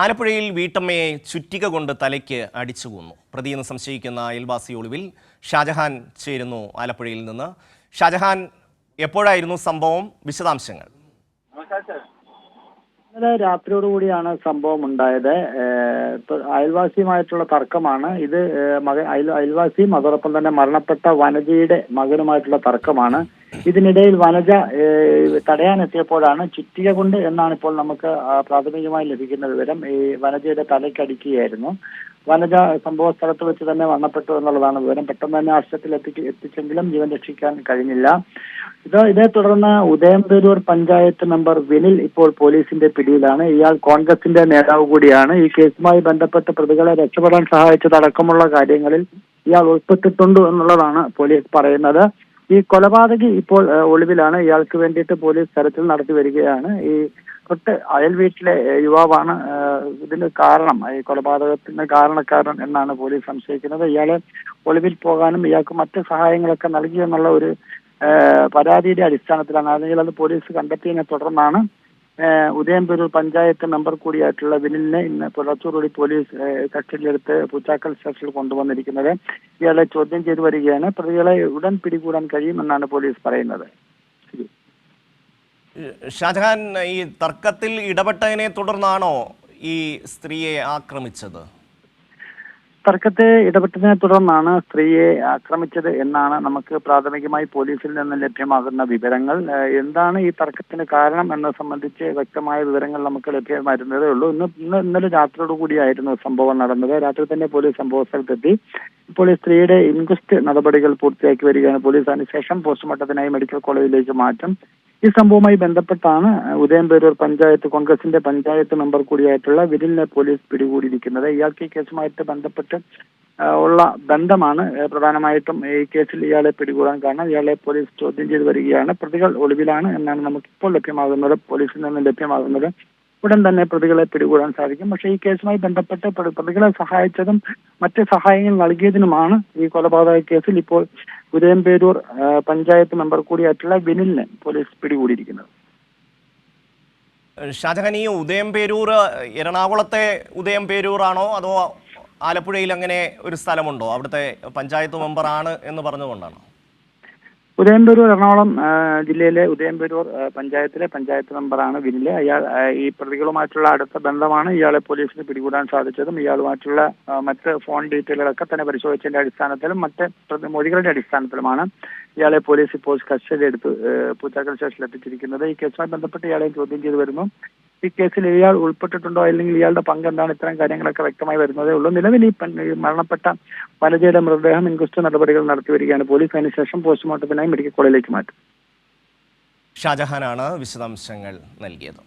ആലപ്പുഴയിൽ വീട്ടമ്മയെ ചുറ്റിക കൊണ്ട് തലയ്ക്ക് അടിച്ചു കൊന്നു. പ്രതിയെന്ന് സംശയിക്കുന്ന അയൽവാസി ഒളിവിൽ ഷാജഹാൻ ചേരുന്നു ആലപ്പുഴയിൽ നിന്ന്. ഷാജഹാൻ എപ്പോഴായിരുന്നു സംഭവം? വിശദാംശങ്ങൾ. ഇന്നലെ രാത്രിയോടുകൂടിയാണ് സംഭവം ഉണ്ടായത്. അയൽവാസിയുമായിട്ടുള്ള തർക്കമാണ്. ഇത് മകൻ അയൽ അയൽവാസിയും അതോടൊപ്പം തന്നെ മരണപ്പെട്ട വനജയുടെ മകനുമായിട്ടുള്ള തർക്കമാണ്. ഇതിനിടയിൽ വനജ തടയാനെത്തിയപ്പോഴാണ് ചുറ്റിക കൊണ്ട് എന്നാണ് ഇപ്പോൾ നമുക്ക് പ്രാഥമികമായി ലഭിക്കുന്ന വിവരം ഈ വനജയുടെ തലയ്ക്കടിക്കുകയായിരുന്നു വനജ സംഭവ സ്ഥലത്ത് വെച്ച് തന്നെ മരണപ്പെട്ടു എന്നുള്ളതാണ് വിവരം. പെട്ടെന്ന് തന്നെ ആശുപത്രിയിൽ എത്തി എത്തിച്ചെങ്കിലും ജീവൻ രക്ഷിക്കാൻ കഴിഞ്ഞില്ല. ഇത് ഇതേ തുടർന്ന് ഉദയംപേരൂർ പഞ്ചായത്ത് മെമ്പർ വിനിൽ ഇപ്പോൾ പോലീസിന്റെ പിടിയിലാണ്. ഇയാൾ കോൺഗ്രസിന്റെ നേതാവ് കൂടിയാണ്. ഈ കേസുമായി ബന്ധപ്പെട്ട് പ്രതികളെ രക്ഷപ്പെടാൻ സഹായിച്ചതടക്കമുള്ള കാര്യങ്ങളിൽ ഇയാൾ ഉൾപ്പെട്ടിട്ടുണ്ട് എന്നുള്ളതാണ് പോലീസ് പറയുന്നത്. ഈ കൊലപാതകി ഇപ്പോൾ ഒളിവിലാണ്. ഇയാൾക്ക് വേണ്ടിയിട്ട് പോലീസ് തെരച്ചിൽ നടത്തി വരികയാണ്. ഈ തൊട്ട് അയൽ വീട്ടിലെ യുവാവാണ് ഇതിന് കാരണം ഈ കൊലപാതകത്തിന് കാരണക്കാരൻ എന്നാണ് പോലീസ് സംശയിക്കുന്നത്. ഇയാളെ ഒളിവിൽ പോകാനും ഇയാൾക്ക് മറ്റ് സഹായങ്ങളൊക്കെ നൽകി എന്നുള്ള ഒരു പരാതിയുടെ അടിസ്ഥാനത്തിലാണ്. അല്ലെങ്കിൽ അത് പോലീസ് കണ്ടെത്തിയതിനെ തുടർന്നാണ് ഉദയംപേരൂർ പഞ്ചായത്ത് മെമ്പർ കൂടിയായിട്ടുള്ള വിനിലിനെ ഇന്ന് പുലർച്ചോടുകൂടി പോലീസ് കസ്റ്റഡിയിലെടുത്ത് പൂച്ചാക്കൽ സ്റ്റേഷനിൽ കൊണ്ടുവന്നിരിക്കുന്നത്. ഇയാളെ ചോദ്യം ചെയ്തു വരികയാണ്. പ്രതികളെ ഉടൻ പിടികൂടാൻ കഴിയുമെന്നാണ് പോലീസ് പറയുന്നത്. ഷാജഹാൻ ഈ തർക്കത്തിൽ ഇടപെട്ടതിനെ തുടർന്നാണോ ഈ സ്ത്രീയെ ആക്രമിച്ചത്? തർക്കത്തെ ഇടപെട്ടതിനെ തുടർന്നാണ് സ്ത്രീയെ ആക്രമിച്ചത് എന്നാണ് നമുക്ക് പ്രാഥമികമായി പോലീസിൽ നിന്ന് ലഭ്യമാകുന്ന വിവരങ്ങൾ. എന്താണ് ഈ തർക്കത്തിന് കാരണം എന്നത് സംബന്ധിച്ച് വ്യക്തമായ വിവരങ്ങൾ നമുക്ക് ലഭ്യമായിരുന്നതേ ഉള്ളൂ. ഇന്ന് ഇന്ന് ഇന്നലെ രാത്രിയോട് കൂടിയായിരുന്നു സംഭവം നടന്നത്. രാത്രി തന്നെ പോലീസ് സംഭവ സ്ഥലത്തെത്തി ഇപ്പോൾ ഈ സ്ത്രീയുടെ ഇൻക്വസ്റ്റ് നടപടികൾ പൂർത്തിയാക്കി വരികയാണ് പോലീസ്. അതിനുശേഷം പോസ്റ്റ്മോർട്ടത്തിനായി മെഡിക്കൽ കോളേജിലേക്ക് മാറ്റും ഈ സംഭവവുമായി ബന്ധപ്പെട്ടാണ് ഉദയംപേരൂർ പഞ്ചായത്ത് കോൺഗ്രസിന്റെ പഞ്ചായത്ത് മെമ്പർ കൂടിയായിട്ടുള്ള വിരിലിനെ പോലീസ് പിടികൂടിയിരിക്കുന്നത്. ഇയാൾക്ക് ഈ കേസുമായിട്ട് ബന്ധപ്പെട്ട് ഉള്ള ബന്ധമാണ് പ്രധാനമായിട്ടും ഈ കേസിൽ ഇയാളെ പിടികൂടാൻ കാരണം ഇയാളെ പോലീസ് ചോദ്യം ചെയ്തു വരികയാണ്. പ്രതികൾ ഒളിവിലാണ് എന്നാണ് നമുക്കിപ്പോൾ ലഭ്യമാകുന്നത്. പോലീസിൽ നിന്ന് ലഭ്യമാകുന്നത്. ഉടൻ തന്നെ പ്രതികളെ പിടികൂടാൻ സാധിക്കും. പക്ഷേ ഈ കേസുമായി ബന്ധപ്പെട്ട് പ്രതികളെ സഹായിച്ചതും മറ്റ് സഹായങ്ങൾ നൽകിയതിനുമാണ് ഈ കൊലപാതക കേസിൽ ഇപ്പോൾ ഉദയംപേരൂർ പഞ്ചായത്ത് മെമ്പർ കൂടിയായിട്ടുള്ള വിനിലിനെ പോലീസ് പിടികൂടിയിരിക്കുന്നത്. ഷാജഹാൻ ഈ ഉദയംപേരൂർ എറണാകുളത്തെ ഉദയംപേരൂർ ആണോ അതോ ആലപ്പുഴയിൽ അങ്ങനെ ഒരു സ്ഥലമുണ്ടോ? അവിടുത്തെ പഞ്ചായത്ത് മെമ്പർ ആണ് എന്ന് പറഞ്ഞുകൊണ്ടാണോ? ഉദയംപേരൂർ എറണാകുളം ജില്ലയിലെ ഉദയംപേരൂർ പഞ്ചായത്തിലെ പഞ്ചായത്ത് മെമ്പറാണ് വിനിൽ. അയാൾ ഈ പ്രതികളുമായിട്ടുള്ള അടുത്ത ബന്ധമാണ് ഇയാളെ പോലീസിന് പിടികൂടാൻ സാധിച്ചതും ഇയാളുമായിട്ടുള്ള മറ്റ് ഫോൺ ഡീറ്റെയിലുകളൊക്കെ തന്നെ പരിശോധിച്ചതിന്റെ അടിസ്ഥാനത്തിലും മറ്റ് മൊഴികളുടെ അടിസ്ഥാനത്തിലുമാണ് ഇയാളെ പോലീസ് ഇപ്പോൾ കസ്റ്റഡി എടുത്ത് പൂച്ചാക്കൽ സ്റ്റേഷനിൽ എത്തിച്ചിരിക്കുന്നത് ഈ കേസുമായി ബന്ധപ്പെട്ട് ഇയാളെ ചോദ്യം ചെയ്തു വരുന്നു. ഈ കേസിൽ ഇയാൾ ഉൾപ്പെട്ടിട്ടുണ്ടോ അല്ലെങ്കിൽ ഇയാളുടെ പങ്ക് എന്താണ്? ഇത്തരം കാര്യങ്ങളൊക്കെ വ്യക്തമായി വരുന്നതേ ഉള്ളൂ. നിലവിൽ ഈ മരണപ്പെട്ട വനജയുടെ മൃതദേഹം ഇൻക്വസ്റ്റ് നടപടികൾ നടത്തി വരികയാണ്. പോലീസ് അതിനുശേഷം പോസ്റ്റ്മോർട്ടത്തിനായി മെഡിക്കൽ കോളേജിലേക്ക് മാറ്റും. ഷാജഹാനാണ് വിശദാംശങ്ങൾ നൽകിയത്.